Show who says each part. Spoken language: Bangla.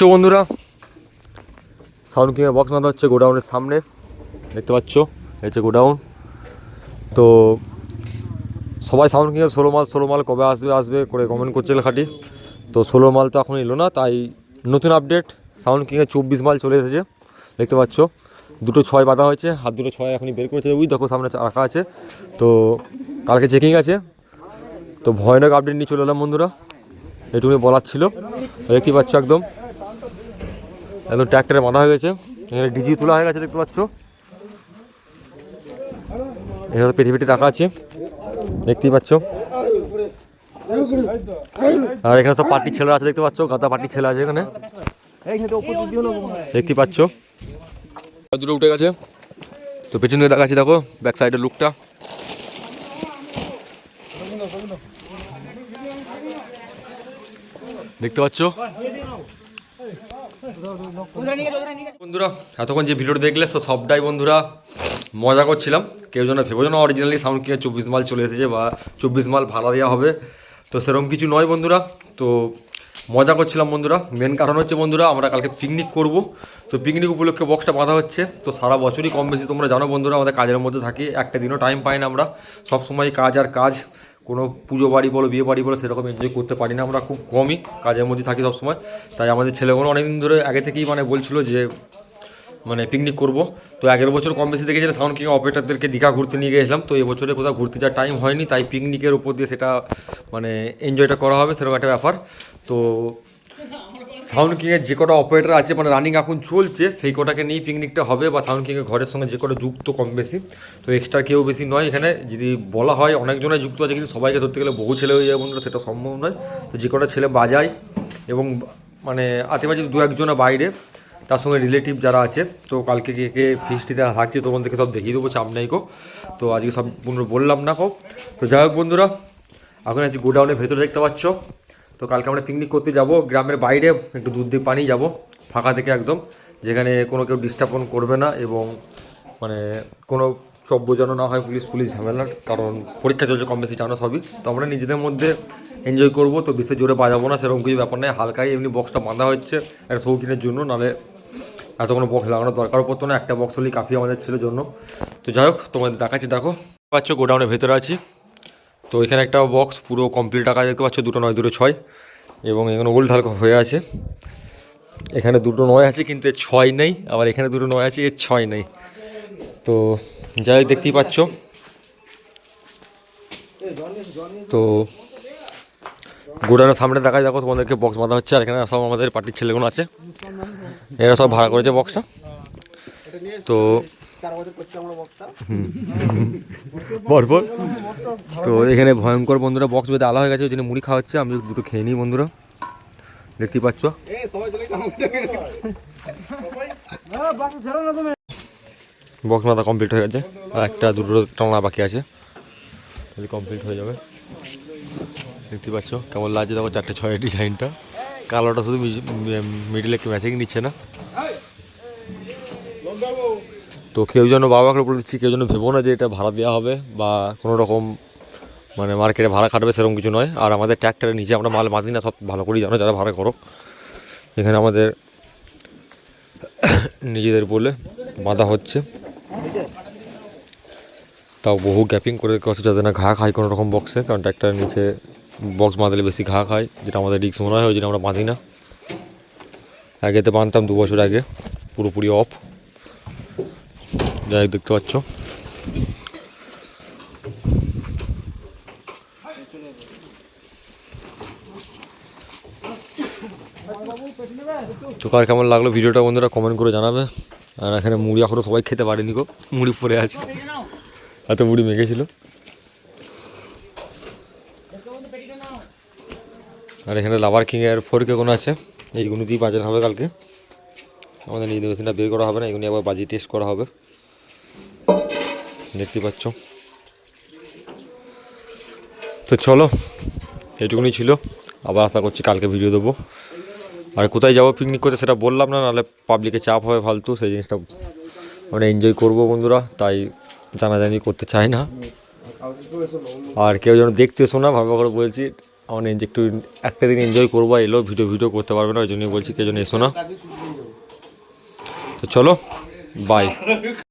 Speaker 1: পাচ্ছ বন্ধুরা? সাউন্ড কিংয়ের বক্স বাঁধা হচ্ছে গোডাউনের সামনে। দেখতে পাচ্ছ? হচ্ছে গোডাউন। তো সবাই সাউন্ড কিংয়ের ষোলো মাল ষোলো মাল কবে আসবে আসবে করে কমেন্ট করছে খাটি তো ষোলো মাল তো এখন এলো না, তাই নতুন আপডেট সাউন্ড কিংয়ের চব্বিশ মাল চলে এসেছে। দেখতে পাচ্ছ? দুটো ছয় বাঁধা হয়েছে হাত দুটো ছয় এখনই বের করেছে। ওই দেখো সামনে রাখা আছে। তো কালকে চেকিং আছে। তো ভয়ানক আপডেট নিয়ে চলে এলাম বন্ধুরা। এটুকুনি বলার ছিল। দেখতে পাচ্ছ একদম। একদম ট্র্যাক্টরে বাঁধা হয়ে গেছে। এখানে ডিজি তোলা হয়ে গেছে, দেখতে পাচ্ছ। এখানে পেটি পেটি রাখা আছে, দেখতেই পাচ্ছ। আর এখানে সব পার্টির ছেলেরা আছে, দেখতে পাচ্ছ। গাদা পার্টির ছেলে আছে এখানে। দেখতে পাচ্ছ। দুটো উঠে গেছে। তো পেছন দিকে দেখাচ্ছি, দেখো ব্যাক সাইডের লুকটা দেখতে পাচ্ছ? বন্ধুরা, এতক্ষণ যে ভিডিওটা দেখলে, তো সবটাই বন্ধুরা মজা করছিলাম। কেউ যেন ভেবো যেন অরিজিনালি সাউন্ড কিনে চব্বিশ মাল চলে এসেছে বা চব্বিশ মাল ভাড়া দেওয়া হবে। তো সেরকম কিছু নয় বন্ধুরা, তো মজা করছিলাম বন্ধুরা। মেন কারণ হচ্ছে বন্ধুরা, আমরা কালকে পিকনিক করব। তো পিকনিক উপলক্ষে বক্সটা বাঁধা হচ্ছে। তো সারা বছরই কম বেশি তোমরা জানো বন্ধুরা, আমাদের কাজের মধ্যে থাকি, একটা দিনও টাইম পাই না আমরা। সব সময় কাজ আর কাজ। কোনো পুজো বাড়ি বলো, বিয়ে বাড়ি বলো, সেরকম এনজয় করতে পারি না। আমরা খুব কমই কাজের মধ্যে থাকি সবসময়। তাই আমাদের ছেলেগুলো অনেকদিন ধরে আগে থেকেই মানে বলছিল যে মানে পিকনিক করব। তো আগের বছর কম বেশি দেখেছিলাম সাউন্ড কিং অপারেটারদেরকে দীঘা ঘুরতে নিয়ে গেছিলাম তো এবছরে কোথাও ঘুরতে যাওয়ার টাইম হয়নি। তাই পিকনিকের উপর দিয়ে সেটা মানে এনজয়টা করা হবে, সেরকম একটা ব্যাপার। তো সাউন্ড কিংয়ের যে কটা অপারেটার আছে মানে রানিং এখন চলছে, সেই কটাকে নিয়েই পিকনিকটা হবে বা সাউন্ড কিংয়ের ঘরের সঙ্গে যে কটা যুক্ত কম বেশি। তো এক্সট্রা কেউ বেশি নয় এখানে। যদি বলা হয় অনেকজনে যুক্ত আছে, কিন্তু সবাইকে ধরতে গেলে বহু ছেলে হয়ে যাবে বন্ধুরা, সেটা সম্ভব নয়। তো যে কটা ছেলে বাজায় এবং মানে আতিবাজি দু একজনের বাইরে, তার সঙ্গে রিলেটিভ যারা আছে, তো কালকে কে কে ফিস্টিতে থাকছে, তোমাদেরকে সব দেখিয়ে দেবো চাপ কো তো আজকে সব পুনর বললাম না কো তো যাই হোক বন্ধুরা, এখন আজকে গোডাউনের ভেতরে দেখতে পাচ্ছ। তো কালকে আমরা পিকনিক করতে যাব, গ্রামের বাইরে, একটু দুধ দিয়ে পানি যাব, ফাঁকা থেকে একদম, যেখানে কোনো কেউ ডিস্টার্বন করবে না এবং মানে কোনো সব বোঝানো না হয় পুলিশ পুলিশ ঝামেলার, কারণ পরীক্ষা চলছে কম বেশি, জানো সবই। তো আমরা নিজেদের মধ্যে এনজয় করব, তো বিশেষ জোরে বাজাবো না, সেরকম কিছু ব্যাপার নেই হালকাই এমনি বক্সটা বাঁধা হচ্ছে একটা শৌখিনের জন্য নাহলে এত কোনো বক্স লাগানোর দরকার পড়তো না, একটা বক্স হলেই কাফি আমাদের ছিল জন্য। তো যাই হোক, তোমাদের দেখাচ্ছি, দেখো। পাচ্ছ, গোডাউনের ভেতরে আছি। তো এখানে একটা বক্স পুরো কমপ্লিট টাকা দেখতে পাচ্ছ, দুটো নয়, দুটো ছয়, এবং এখানে ওল্ড হালকা হয়ে আছে। এখানে দুটো নয় আছে, কিন্তু এর ছয় নেই, আবার এখানে দুটো নয় আছে, এর ছয় নেই। তো যাই দেখতেই পাচ্ছ। তো গোডাউনের সামনে দেখা দেখো তোমাদেরকে বক্স বাঁধা হচ্ছে, আর এখানে সব আমাদের পার্টির ছেলেগুলো আছে। এরা সব ভাড়া করেছে বক্সটা তো পরপর তো এখানে ভয়ঙ্কর বন্ধুরা বক্স বেঁধে আলা হয়ে গেছে, ওই জন্য মুড়ি খাওয়া হচ্ছে আমি দুটো খেয়ে নিই বন্ধুরা। দেখতেই পাচ্ছ? বক্স মাথা কমপ্লিট হয়ে গেছে, আর একটা দুটো টানা বাকি আছে। কমপ্লিট হয়ে যাবে। দেখতে পাচ্ছ, কেমন লাগছে? দেখো, চারটে ছয় ডিজাইনটা কালোটা শুধু মিডিলে ম্যাচিং নিচ্ছে না। তো কেউ যেন বাবাকে বলে দিচ্ছি কেউ যেন ভেবো না যে এটা ভাড়া দেওয়া হবে বা কোনো রকম মানে মার্কেটে ভাড়া খাটবে সেরকম কিছু নয়। আর আমাদের ট্র্যাক্টরের নিচে আমরা মাল বাঁধি না, সব ভালো করেই জানো, যারা ভাড়া করো। এখানে আমাদের নিজেদের বলে বাঁধা হচ্ছে। তাও বহু গ্যাপিং করে করছে যাতে না ঘা খায় কোনো রকম বক্সে কারণ ট্র্যাক্টরের নিচে বক্স বাঁধলে বেশি ঘা খায়, যেটা আমাদের রিক্স মনে হয়, ওই জন্য আমরা বাঁধি না। আগেতে বাঁধতাম দু বছর আগে, পুরোপুরি অফ যাই দেখতে পাচ্ছ তো কার কেমন লাগল ভিডিওটা বন্ধুরা কমেন্ট করে জানাবে। আর এখানে মুড়ি এখনও সবাই খেতে পারেনি গো, মুড়ি পড়ে আছে। এত মুড়ি মেখেছিল। আর এখানে লাভার কিং এর ফোর কে কোনো আছে? এইগুলো দিয়ে বাজার হবে কালকে। আমাদের নিজেদের মেশিনটা বের করা হবে না, এগুলো আবার বাজি টেস্ট করা হবে। দেখতে পাচ্ছ। তো চলো, এইটুকুনি ছিল। আবার আশা করছি কালকে ভিডিও দেবো। আর কোথায় যাব পিকনিক করতে সেটা বললাম না, নাহলে পাবলিকে চাপ হবে ফালতু, সেই জিনিসটা মানে এনজয় করব বন্ধুরা, তাই জানাজানি করতে চাই না। আর কেউ যেন দেখতে এসো না, ভালো করে বলছি, আমার একটু একটা দিন এনজয় করব এলো ভিডিও ভিডিও করতে পারবে না, ওই জন্যই বলছি, কেউ জন্য এসো না। তো চলো বাই